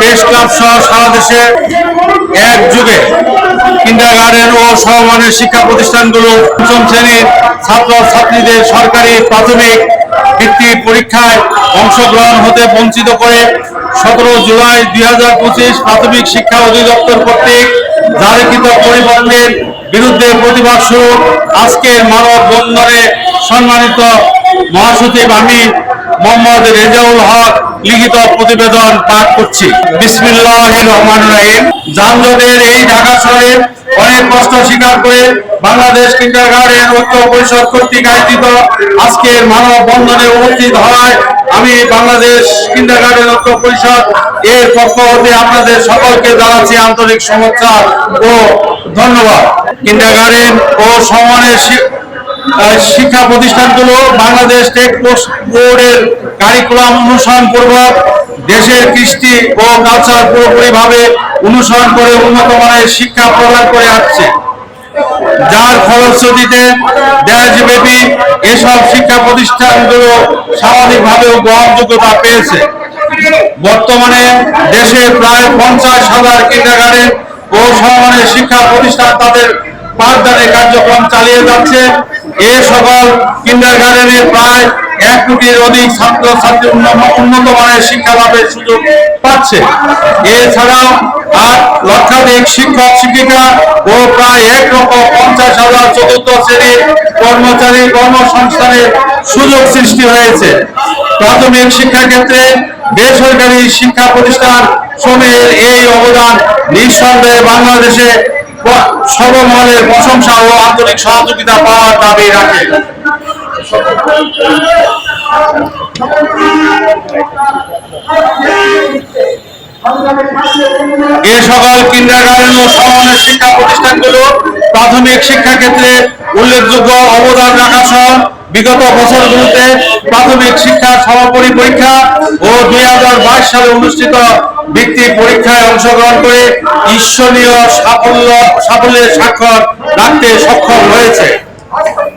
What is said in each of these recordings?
Press club সহ সারা দেশে এক যুগে কিন্ডার গার্ডেন ও সমমানের শিক্ষা প্রতিষ্ঠানগুলো পঞ্চম শ্রেণির ছাত্র ছাত্রীদের সরকারি প্রাথমিক ভিত্তি পরীক্ষায় অংশগ্রহণ হতে বঞ্চিত করে সতেরো জুলাই দুই হাজার পঁচিশ প্রাথমিক শিক্ষা অধিদপ্তর কর্তৃক জারিকৃত পরিবর্তনের বিরুদ্ধে প্রতিবাদ স্বরূপ আজকের মানব বন্ধনে সম্মানিত মহাসচিব আমি মোহাম্মদ রেজাউল হক লিখিত প্রতিবেদন পাঠ করছি। বিসমিল্লাহ রহমান রাহিম। যানজটের এই ঢাকা শহরে অনেক কষ্ট স্বীকার করে বাংলাদেশ কিন্ডার গার্ডেন ঐক্য পরিষদ কর্তৃক আয়োজিত আজকের মানব বন্ধনে উপস্থিত হওয়ায় আমি বাংলাদেশ কিন্ডার গার্ডেন ঐক্য পরিষদ। এর পক্ষ হতে আপনাদের সকলকে জানাচ্ছি আন্তরিক শুভেচ্ছা ও ধন্যবাদ। কিন্ডার গার্ডেন ও সমানের শিক্ষা প্রতিষ্ঠানগুলো বাংলাদেশ টেক পোস্ট বোর্ডের কারিকুলাম অনুসরণ পূর্বক দেশের কৃষ্টি ও কালচার পুরোপুরিভাবে অনুসরণ করে উন্নত মানের শিক্ষা প্রদান করে আসছে। যার ফলশ্রুতিতে দেশব্যাপী এসব শিক্ষা প্রতিষ্ঠানগুলো স্বাভাবিকভাবেও গ্রহণযোগ্যতা পেয়েছে। বর্তমানে দেশে প্রায় পঞ্চাশ হাজার কিন্ডারগার্ডেন ও সমমানের শিক্ষা প্রতিষ্ঠান তাদের পাঠদানের কার্যক্রম চালিয়ে যাচ্ছে। এ সকল কিন্ডারগার্ডেনে প্রায় এক কোটির অধিক ছাত্র ছাত্রী উন্নত মানের শিক্ষা লাভের সুযোগ পাচ্ছে। এছাড়াও আট লক্ষাধিক শিক্ষক, শিক্ষিকা ও প্রায় এক লক্ষ পঞ্চাশ হাজার চতুর্থ শ্রেণির কর্মচারী কর্মসংস্থানের সুযোগ সৃষ্টি হয়েছে। প্রাথমিক শিক্ষা ক্ষেত্রে বেসরকারি শিক্ষা প্রতিষ্ঠান সমূহের এই অবদান নিঃসন্দেহে বাংলাদেশে সর্বমহলের প্রশংসা ও আন্তরিক সহযোগিতা পাওয়ার দাবি রাখে। এ সকল কিন্ডারগার্ডেন ও সমানের শিক্ষা প্রতিষ্ঠানগুলো প্রাথমিক শিক্ষা ক্ষেত্রে উল্লেখযোগ্য অবদান রাখা সহ বিগত বছরগুলোতে প্রাথমিক শিক্ষার সমাপনী পরীক্ষা ও দুই হাজার বাইশ সালে অনুষ্ঠিত বৃত্তি পরীক্ষায় অংশগ্রহণ করে ঈশ্বরীয় সাফল্য, সাফল্যের স্বাক্ষর রাখতে সক্ষম হয়েছে।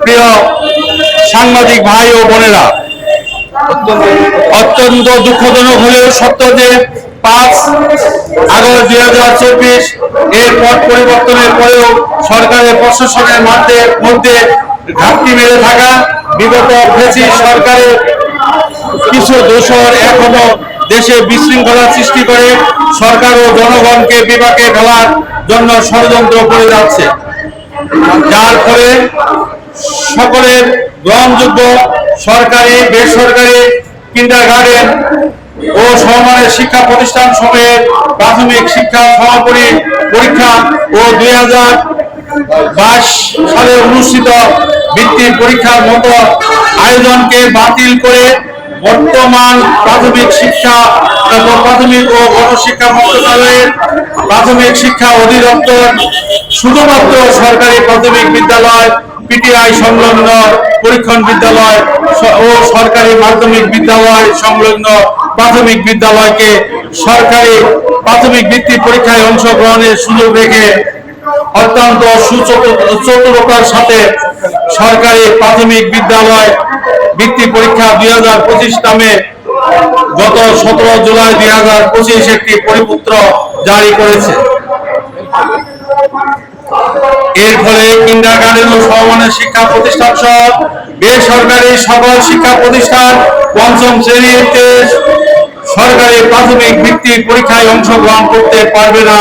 প্রিয় সাংবাদিক ভাই ও বোনেরা, অত্যন্ত দুঃখজনক হলেও সত্য যে পাঁচ আগস্ট দুই হাজার চব্বিশ এর পথ পরিবর্তনের পরেও সরকারের প্রশাসনের মধ্যে মধ্যে ঘাটতি মেরে থাকা, বিগত ফেসি সরকারের কিছু দোষর এখনও দেশে বিশৃঙ্খলা সৃষ্টি করে সরকার ও জনগণকে বিপাকে ফেলার জন্য ষড়যন্ত্র করে যাচ্ছে। যার ফলে সকলের গ্রহণযোগ্য সরকারি, বেসরকারি কিন্ডার গার্ডেন ও সমমানের শিক্ষা প্রতিষ্ঠান সমূহের প্রাথমিক শিক্ষা সমাপনী পরীক্ষা ও দুই হাজার বাইশ সালে অনুষ্ঠিত বৃত্তি পরীক্ষার মতো আয়োজনকে বাতিল করে বর্তমান প্রাথমিক শিক্ষা এবং প্রাথমিক ও গণশিক্ষা মন্ত্রণালয়ের প্রাথমিক শিক্ষা অধিদপ্তর শুধুমাত্র সরকারি প্রাথমিক বিদ্যালয়, পিটিআই সংলগ্ন পরীক্ষণ বিদ্যালয় ও সরকারি মাধ্যমিক বিদ্যালয় সংলগ্ন প্রাথমিক বিদ্যালয়কে সরকারি প্রাথমিক বৃত্তি পরীক্ষায় অংশগ্রহণের সুযোগ রেখে অত্যন্ত সুচতুর- চতুরতার সাথে সরকারি প্রাথমিক বিদ্যালয় বৃত্তি পরীক্ষা দুই হাজার পঁচিশ নামে গত সতেরো জুলাই দুই হাজার পঁচিশ একটি পরিপত্র জারি করেছে। এর ফলে কিন্ডার গার্ডেন ও সমমানের শিক্ষা প্রতিষ্ঠান সহ বেসরকারি সকল শিক্ষা প্রতিষ্ঠান পঞ্চম শ্রেণীতে সরকারি প্রাথমিক ভিত্তিক পরীক্ষায় অংশগ্রহণ করতে পারবে না।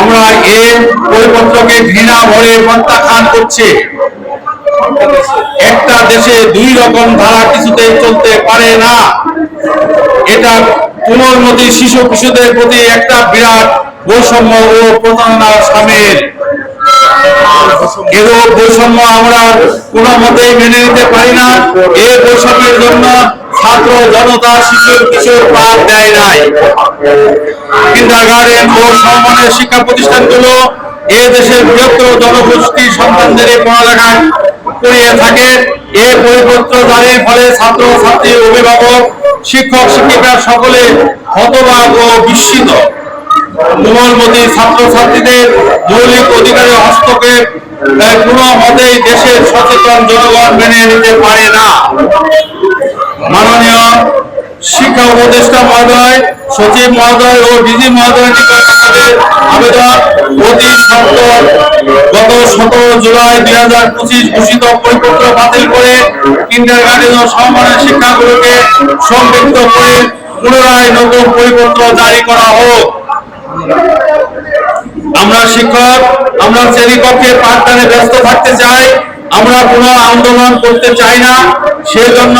আমরা এই পরিপত্রকে ঘৃণা ভরে প্রত্যাখ্যান করছি। একটা দেশে দুই রকম ধারা কিছুতেই চলতে পারে না। এটা কোমলমতি শিশু কিশোরদের প্রতি একটা বিরাট বৈষম্য ও প্রতারণার সামিল। এরূপ বৈষম্য আমরা কোনো মতেই মেনে নিতে পারি না। এই বৈষম্যের জন্য ছাত্র জনতা শিশু কিশোর পার দেয় নাই। কিন্ডারগার্ডেন ও সমমানের শিক্ষা প্রতিষ্ঠানগুলো এ দেশের বৃহত্তর জনগোষ্ঠীর সন্তানদের পড়ালেখায় করিয়ে থাকে। এই পরিপত্র জারির ফলে ছাত্র, ছাত্রী, অভিভাবক, শিক্ষক শিক্ষিকা সকলে হতবাক ও বিস্মিত। কোমলমতি ছাত্র ছাত্রীদের মৌলিক অধিকারের হস্তক্ষেপ কোনো মতেই দেশের সচেতন জনগণ মেনে নিতে পারে না। মাননীয় শিক্ষা উপদেষ্টা মহোদয় সচিব মহোদয় ও ডিজি মহোদয় নিকট আমাদের আবেদন অতি গত সতেরো জুলাই দুই হাজার পঁচিশ ঘোষিত পরিপত্র বাতিল করে কিন্ডার গার্ডেন ও শিক্ষাগুলোকে সংযুক্ত করে পুনরায় নতুন পরিপত্র জারি করা হোক। আমরা শিক্ষক, আমরা শ্রেণীকক্ষে পাঠদানে ব্যস্ত থাকতে চাই। আমরা কোনো আন্দোলন করতে চাই না। সেজন্য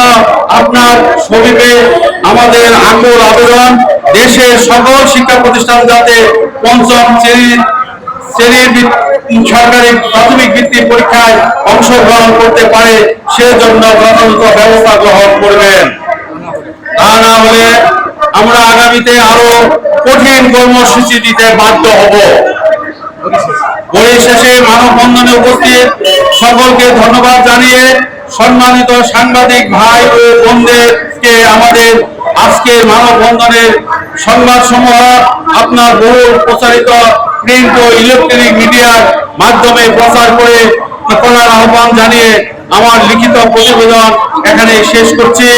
আপনার সমীপে আমাদের আকুল আবেদন, দেশের সকল শিক্ষা প্রতিষ্ঠান যাতে পঞ্চম শ্রেণির শ্রেণির সরকারি প্রাথমিক ভিত্তিক পরীক্ষায় অংশগ্রহণ করতে পারে, সেজন্য যথাযথ ব্যবস্থা গ্রহণ করবেন। তা না হলে আমরা আগামীতে আরও কঠিন কর্মসূচি দিতে বাধ্য হব। পরিশেষে মানববন্ধনে উপস্থিত সকলকে ধন্যবাদ জানিয়ে সম্মানিত সাংবাদিক ভাই ও বোনদেরকে আমাদের আজকের মানববন্ধনের সংবাদ সমূহ আপনার বহু প্রচারিত প্রিন্ট ও ইলেকট্রনিক মিডিয়ার মাধ্যমে প্রচার করে করার আহ্বান জানিয়ে আমার লিখিত প্রতিবেদন এখানে শেষ করছি।